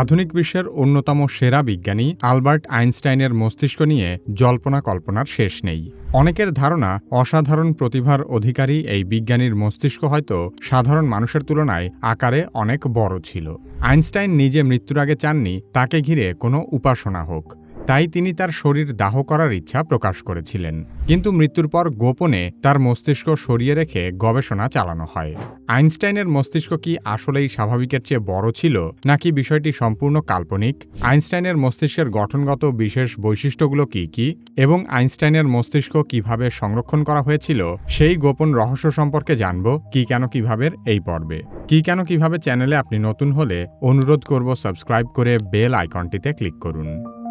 আধুনিক বিশ্বের অন্যতম সেরা বিজ্ঞানী আলবার্ট আইনস্টাইনের মস্তিষ্ক নিয়ে জল্পনা কল্পনার শেষ নেই। অনেকের ধারণা অসাধারণ প্রতিভার অধিকারী এই বিজ্ঞানীর মস্তিষ্ক হয়তো সাধারণ মানুষের তুলনায় আকারে অনেক বড় ছিল। আইনস্টাইন নিজে মৃত্যুর আগে চাননি, তাকে ঘিরে কোনো উপাসনা হোক। তাই তিনি তার শরীর দাহ করার ইচ্ছা প্রকাশ করেছিলেন। কিন্তু মৃত্যুর পর গোপনে তার মস্তিষ্ক সরিয়ে রেখে গবেষণা চালানো হয়। আইনস্টাইনের মস্তিষ্ক কি আসলেই স্বাভাবিকের চেয়ে বড় ছিল, নাকি বিষয়টি সম্পূর্ণ কাল্পনিক? আইনস্টাইনের মস্তিষ্কের গঠনগত বিশেষ বৈশিষ্ট্যগুলো কি কি? এবং আইনস্টাইনের মস্তিষ্ক কীভাবে সংরক্ষণ করা হয়েছিল, সেই গোপন রহস্য সম্পর্কে জানব কি কেন কীভাবে এই পর্বে। কি কেন কীভাবে চ্যানেলে আপনি নতুন হলে অনুরোধ করব সাবস্ক্রাইব করে বেল আইকনটিতে ক্লিক করুন।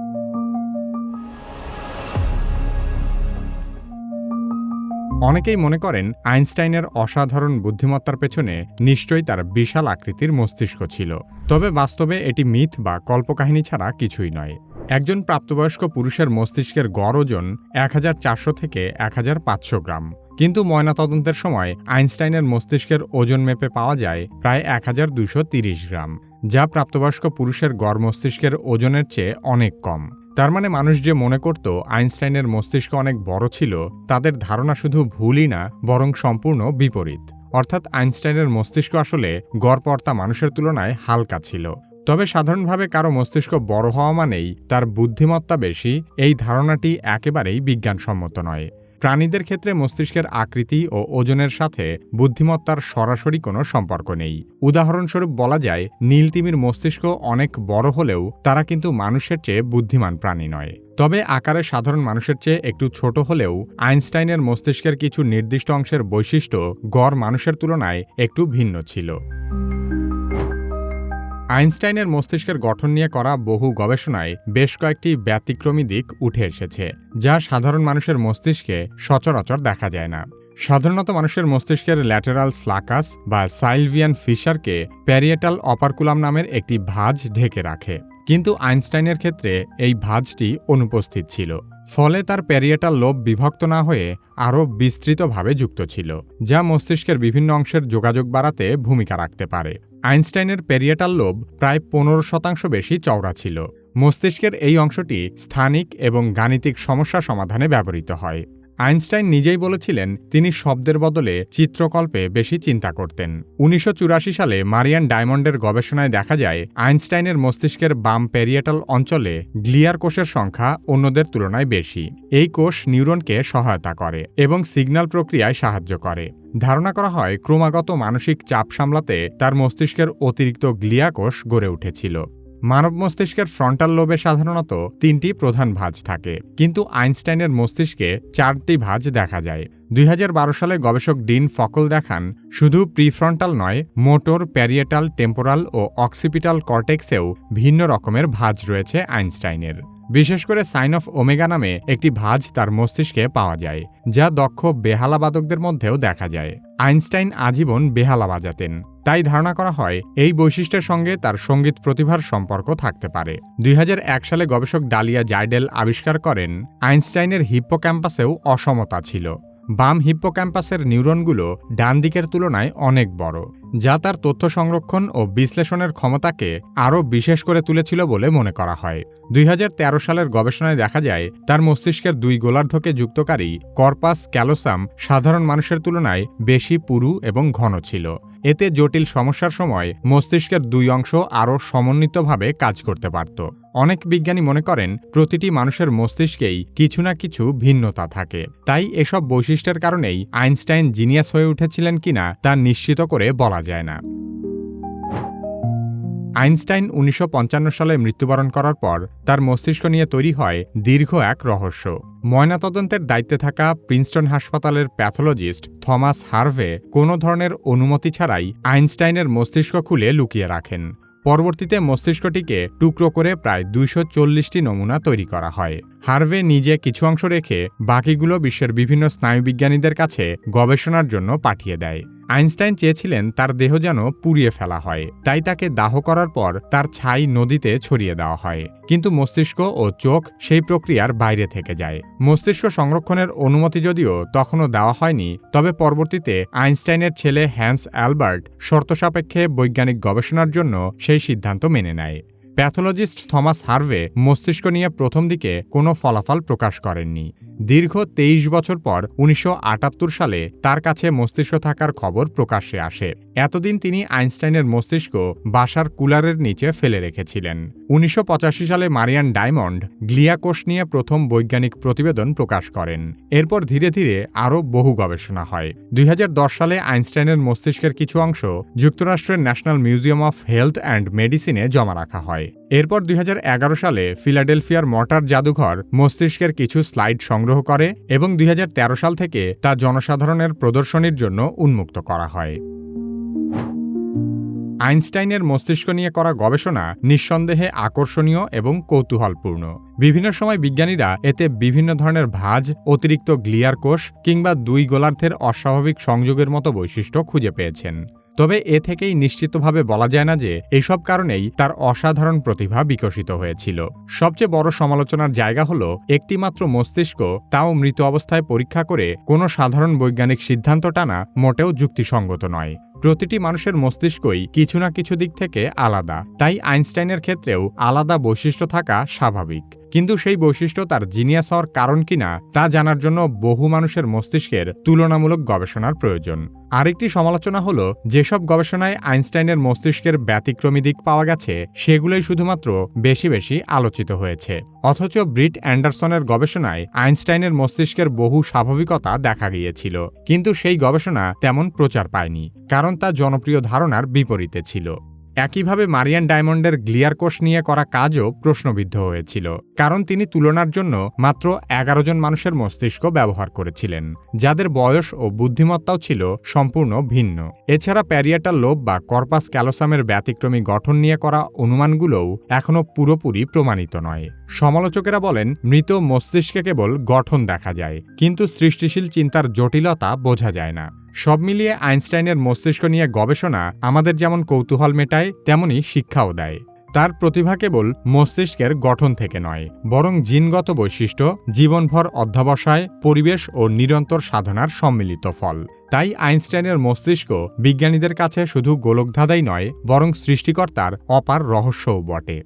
অনেকেই মনে করেন আইনস্টাইনের অসাধারণ বুদ্ধিমত্তার পেছনে নিশ্চয়ই তার বিশাল আকৃতির মস্তিষ্ক ছিল। তবে বাস্তবে এটি মিথ বা কল্পকাহিনী ছাড়া কিছুই নয়। একজন প্রাপ্তবয়স্ক পুরুষের মস্তিষ্কের গড় ওজন এক হাজার চারশো থেকে এক হাজার পাঁচশো গ্রাম। কিন্তু ময়নাতদন্তের সময় আইনস্টাইনের মস্তিষ্কের ওজন মেপে পাওয়া যায় প্রায় এক গ্রাম, যা প্রাপ্তবয়স্ক পুরুষের গড় মস্তিষ্কের ওজনের চেয়ে অনেক কম। তার মানে মানুষ যে মনে করত আইনস্টাইনের মস্তিষ্ক অনেক বড় ছিল, তাদের ধারণা শুধু ভুলই না, বরং সম্পূর্ণ বিপরীত। অর্থাৎ আইনস্টাইনের মস্তিষ্ক আসলে গড়পর্তা মানুষের তুলনায় হালকা ছিল। তবে সাধারণভাবে কারও মস্তিষ্ক বড় হওয়া মানেই তার বুদ্ধিমত্তা বেশি, এই ধারণাটি একেবারেই বিজ্ঞানসম্মত নয়। প্রাণীদের ক্ষেত্রে মস্তিষ্কের আকৃতি ও ওজনের সাথে বুদ্ধিমত্তার সরাসরি কোনো সম্পর্ক নেই। উদাহরণস্বরূপ বলা যায় নীলতিমির মস্তিষ্ক অনেক বড় হলেও তারা কিন্তু মানুষের চেয়ে বুদ্ধিমান প্রাণী নয়। তবে আকারে সাধারণ মানুষের চেয়ে একটু ছোট হলেও আইনস্টাইনের মস্তিষ্কের কিছু নির্দিষ্ট অংশের বৈশিষ্ট্য গড় মানুষের তুলনায় একটু ভিন্ন ছিল। আইনস্টাইনের মস্তিষ্কের গঠন নিয়ে করা বহু গবেষণায় বেশ কয়েকটি ব্যতিক্রমী দিক উঠে এসেছে, যা সাধারণ মানুষের মস্তিষ্কে সচরাচর দেখা যায় না। সাধারণত মানুষের মস্তিষ্কের ল্যাটেরাল স্লাকাস বা সাইলভিয়ান ফিশারকে প্যারিয়েটাল অপারকুলাম নামের একটি ভাঁজ ঢেকে রাখে। কিন্তু আইনস্টাইনের ক্ষেত্রে এই ভাঁজটি অনুপস্থিত ছিল, ফলে তার প্যারিয়েটাল লোভ বিভক্ত না হয়ে আরও বিস্তৃতভাবে যুক্ত ছিল, যা মস্তিষ্কের বিভিন্ন অংশের যোগাযোগ বাড়াতে ভূমিকা রাখতে পারে। আইনস্টাইনের পেরিয়েটাল লোভ প্রায় পনেরো শতাংশ বেশি চওড়া ছিল। মস্তিষ্কের এই অংশটি স্থানিক এবং গাণিতিক সমস্যা সমাধানে ব্যবহৃত হয়। আইনস্টাইন নিজেই বলেছিলেন তিনি শব্দের বদলে চিত্রকল্পে বেশি চিন্তা করতেন। উনিশশো চুরাশি সালে মারিয়ান ডায়মন্ডের গবেষণায় দেখা যায়, আইনস্টাইনের মস্তিষ্কের বাম প্যারিয়েটাল অঞ্চলে গ্লিয়ার কোষের সংখ্যা অন্যদের তুলনায় বেশি। এই কোষ নিউরনকে সহায়তা করে এবং সিগন্যাল প্রক্রিয়ায় সাহায্য করে। ধারণা করা হয়, ক্রমাগত মানসিক চাপ সামলাতে তার মস্তিষ্কের অতিরিক্ত গ্লিয়া কোষ গড়ে উঠেছিল। মানব মস্তিষ্কের ফ্রন্টাল লোবে সাধারণত তিনটি প্রধান ভাঁজ থাকে। কিন্তু আইনস্টাইনের মস্তিষ্কে চারটি ভাঁজ দেখা যায়। দুই হাজার বারো সালে গবেষক ডিন ফকল দেখান, শুধু প্রিফ্রন্টাল নয়, মোটর, প্যারিয়েটাল, টেম্পোরাল ও অক্সিপিটাল কর্টেক্সেও ভিন্ন রকমের ভাঁজ রয়েছে আইনস্টাইনের। বিশেষ করে সাইন অফ ওমেগা নামে একটি ভাঁজ তার মস্তিষ্কে পাওয়া যায়, যা দক্ষ বেহালাবাদকদের মধ্যেও দেখা যায়। আইনস্টাইন আজীবন বেহালা বাজাতেন। তাই ধারণা করা হয়, এই বৈশিষ্ট্যের সঙ্গে তার সংগীত প্রতিভার সম্পর্ক থাকতে পারে। দুই হাজার এক সালে গবেষক ডালিয়া জাইডেল আবিষ্কার করেন, আইনস্টাইনের হিপ্পো ক্যাম্পাসেও অসমতা ছিল। বাম হিপ্পো ক্যাম্পাসের নিউরনগুলো ডান দিকের তুলনায় অনেক বড়, যা তার তথ্য সংরক্ষণ ও বিশ্লেষণের ক্ষমতাকে আরও বিশেষ করে তুলেছিল বলে মনে করা হয়। দুই হাজার তেরো সালের গবেষণায় দেখা যায়, তার মস্তিষ্কের দুই গোলার্ধকে যুক্তকারী কর্পাস ক্যালোসাম সাধারণ মানুষের তুলনায় বেশি পুরু এবং ঘন ছিল। এতে জটিল সমস্যার সময় মস্তিষ্কের দুই অংশ আরও সমন্বিতভাবে কাজ করতে পারত। অনেক বিজ্ঞানী মনে করেন, প্রতিটি মানুষের মস্তিষ্কেই কিছু না কিছু ভিন্নতা থাকে। তাই এসব বৈশিষ্ট্যের কারণেই আইনস্টাইন জিনিয়াস হয়ে উঠেছিলেন কিনা তা নিশ্চিত করে বলা যায় না। আইনস্টাইন উনিশশো পঞ্চান্ন সালে মৃত্যুবরণ করার পর তার মস্তিষ্ক নিয়ে তৈরি হয় দীর্ঘ এক রহস্য। ময়নাতদন্তের দায়িত্বে থাকা প্রিন্সটন হাসপাতালের প্যাথোলজিস্ট থমাস হার্ভে কোনো ধরনের অনুমতি ছাড়াই আইনস্টাইনের মস্তিষ্ক খুলে লুকিয়ে রাখেন। পরবর্তীতে মস্তিষ্কটিকে টুকরো করে প্রায় দুইশো চল্লিশটি নমুনা তৈরি করা হয়। হার্ভে নিজে কিছু অংশ রেখে বাকিগুলো বিশ্বের বিভিন্ন স্নায়ুবিজ্ঞানীদের কাছে গবেষণার জন্য পাঠিয়ে দেয়। আইনস্টাইন চেয়েছিলেন তার দেহ যেন পুড়িয়ে ফেলা হয়। তাই তাকে দাহ করার পর তার ছাই নদীতে ছড়িয়ে দেওয়া হয়। কিন্তু মস্তিষ্ক ও চোখ সেই প্রক্রিয়ার বাইরে থেকে যায়। মস্তিষ্ক সংরক্ষণের অনুমতি যদিও তখনও দেওয়া হয়নি, তবে পরবর্তীতে আইনস্টাইনের ছেলে হ্যান্স অ্যালবার্ট শর্ত সাপেক্ষে বৈজ্ঞানিক গবেষণার জন্য সেই সিদ্ধান্ত মেনে নেয়। প্যাথোলজিস্ট থমাস হার্ভে মস্তিষ্ক নিয়ে প্রথম দিকে কোনো ফলাফল প্রকাশ করেননি। দীর্ঘ তেইশ বছর পর উনিশশো আটাত্তর সালে তার কাছে মস্তিষ্ক থাকার খবর প্রকাশ্যে আসে। এতদিন তিনি আইনস্টাইনের মস্তিষ্ক বাসার কুলারের নিচে ফেলে রেখেছিলেন। উনিশশো পঁচাশি সালে মারিয়ান ডায়মন্ড গ্লিয়াকোষ নিয়ে প্রথম বৈজ্ঞানিক প্রতিবেদন প্রকাশ করেন। এরপর ধীরে ধীরে আরও বহু গবেষণা হয়। দুই হাজার দশ সালে আইনস্টাইনের মস্তিষ্কের কিছু অংশ যুক্তরাষ্ট্রের national museum of health and মেডিসিনে জমা রাখা হয়। এরপর দুই হাজার এগারো সালে ফিলাডেলফিয়ার মর্টার জাদুঘর মস্তিষ্কের কিছু স্লাইড সংগ্রহ করে এবং দুই হাজার তেরো সাল থেকে তা জনসাধারণের প্রদর্শনীর জন্য উন্মুক্ত করা হয়। আইনস্টাইনের মস্তিষ্ক নিয়ে করা গবেষণা নিঃসন্দেহে আকর্ষণীয় এবং কৌতূহলপূর্ণ। বিভিন্ন সময় বিজ্ঞানীরা এতে বিভিন্ন ধরনের ভাঁজ, অতিরিক্ত গ্লিয়ার কোষ কিংবা দুই গোলার্ধের অস্বাভাবিক সংযোগের মতো বৈশিষ্ট্য খুঁজে পেয়েছেন। তবে এ থেকেই নিশ্চিতভাবে বলা যায় না যে এসব কারণেই তার অসাধারণ প্রতিভা বিকশিত হয়েছিল। সবচেয়ে বড় সমালোচনার জায়গা হল একটিমাত্র মস্তিষ্ক তাও মৃত অবস্থায় পরীক্ষা করে কোনো সাধারণ বৈজ্ঞানিক সিদ্ধান্ত টানা মোটেও যুক্তিসঙ্গত নয়। প্রতিটি মানুষের মস্তিষ্কই কিছু না কিছু দিক থেকে আলাদা। তাই আইনস্টাইনের ক্ষেত্রেও আলাদা বৈশিষ্ট্য থাকা স্বাভাবিক। কিন্তু সেই বৈশিষ্ট্য তার জিনিয়াস হওয়ার কারণ কিনা তা জানার জন্য বহু মানুষের মস্তিষ্কের তুলনামূলক গবেষণার প্রয়োজন। আরেকটি সমালোচনা হল, যেসব গবেষণায় আইনস্টাইনের মস্তিষ্কের ব্যতিক্রমী দিক পাওয়া গেছে, সেগুলোই শুধুমাত্র বেশি বেশি আলোচিত হয়েছে। অথচ ব্রিট অ্যান্ডারসনের গবেষণায় আইনস্টাইনের মস্তিষ্কের বহু স্বাভাবিকতা দেখা গিয়েছিল। কিন্তু সেই গবেষণা তেমন প্রচার পায়নি। কারণ তা জনপ্রিয় ধারণার বিপরীতে ছিল। একইভাবে মারিয়ান ডায়মন্ডের গ্লিয়ার কোষ নিয়ে করা কাজও প্রশ্নবিদ্ধ হয়েছিল, কারণ তিনি তুলনার জন্য মাত্র এগারো জন মানুষের মস্তিষ্ক ব্যবহার করেছিলেন, যাদের বয়স ও বুদ্ধিমত্তাও ছিল সম্পূর্ণ ভিন্ন। এছাড়া প্যারিয়াটাল লোব বা কর্পাস ক্যালোসামের ব্যতিক্রমী গঠন নিয়ে করা অনুমানগুলোও এখনও পুরোপুরি প্রমাণিত নয়। সমালোচকেরা বলেন, মৃত মস্তিষ্কে কেবল গঠন দেখা যায়, কিন্তু সৃষ্টিশীল চিন্তার জটিলতা বোঝা যায় না। সব মিলিয়ে আইনস্টাইনের মস্তিষ্ক নিয়ে গবেষণা আমাদের যেমন কৌতূহল মেটায়, তেমনি শিক্ষাও দেয়। তার প্রতিভা কেবল মস্তিষ্কের গঠন থেকে নয়, বরং জিনগত বৈশিষ্ট্য, জীবনভর অধ্যাবসায়, পরিবেশ ও নিরন্তর সাধনার সম্মিলিত ফল। তাই আইনস্টাইনের মস্তিষ্ক বিজ্ঞানীদের কাছে শুধু গোলকধাঁধাই নয়, বরং সৃষ্টিকর্তার অপার রহস্যও বটে।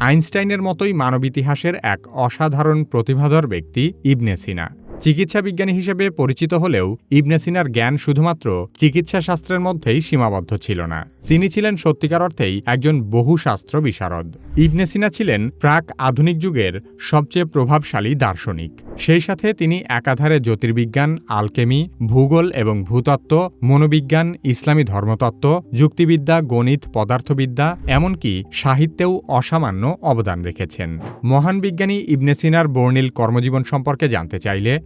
আইনস্টাইনের মতোই মানব ইতিহাসের এক অসাধারণ প্রতিভাধর ব্যক্তি ইবনে সিনা। চিকিৎসা বিজ্ঞানী হিসেবে পরিচিত হলেও ইবনে সিনার জ্ঞান শুধুমাত্র চিকিৎসা শাস্ত্রের মধ্যেই সীমাবদ্ধ ছিল না। তিনি ছিলেন সত্যিকার অর্থেই একজন বহুশাস্ত্র বিশারদ। ইবনে সিনা ছিলেন প্রাক আধুনিক যুগের সবচেয়ে প্রভাবশালী দার্শনিক। সেই সাথে তিনি একাধারে জ্যোতির্বিজ্ঞান, আলকেমি, ভূগোল এবং ভূতত্ত্ব, মনোবিজ্ঞান, ইসলামী ধর্মতত্ত্ব, যুক্তিবিদ্যা, গণিত, পদার্থবিদ্যা, এমনকি সাহিত্যেও অসামান্য অবদান রেখেছেন। মহান বিজ্ঞানী ইবনে সিনার বর্ণিল কর্মজীবন সম্পর্কে জানতে চাইলে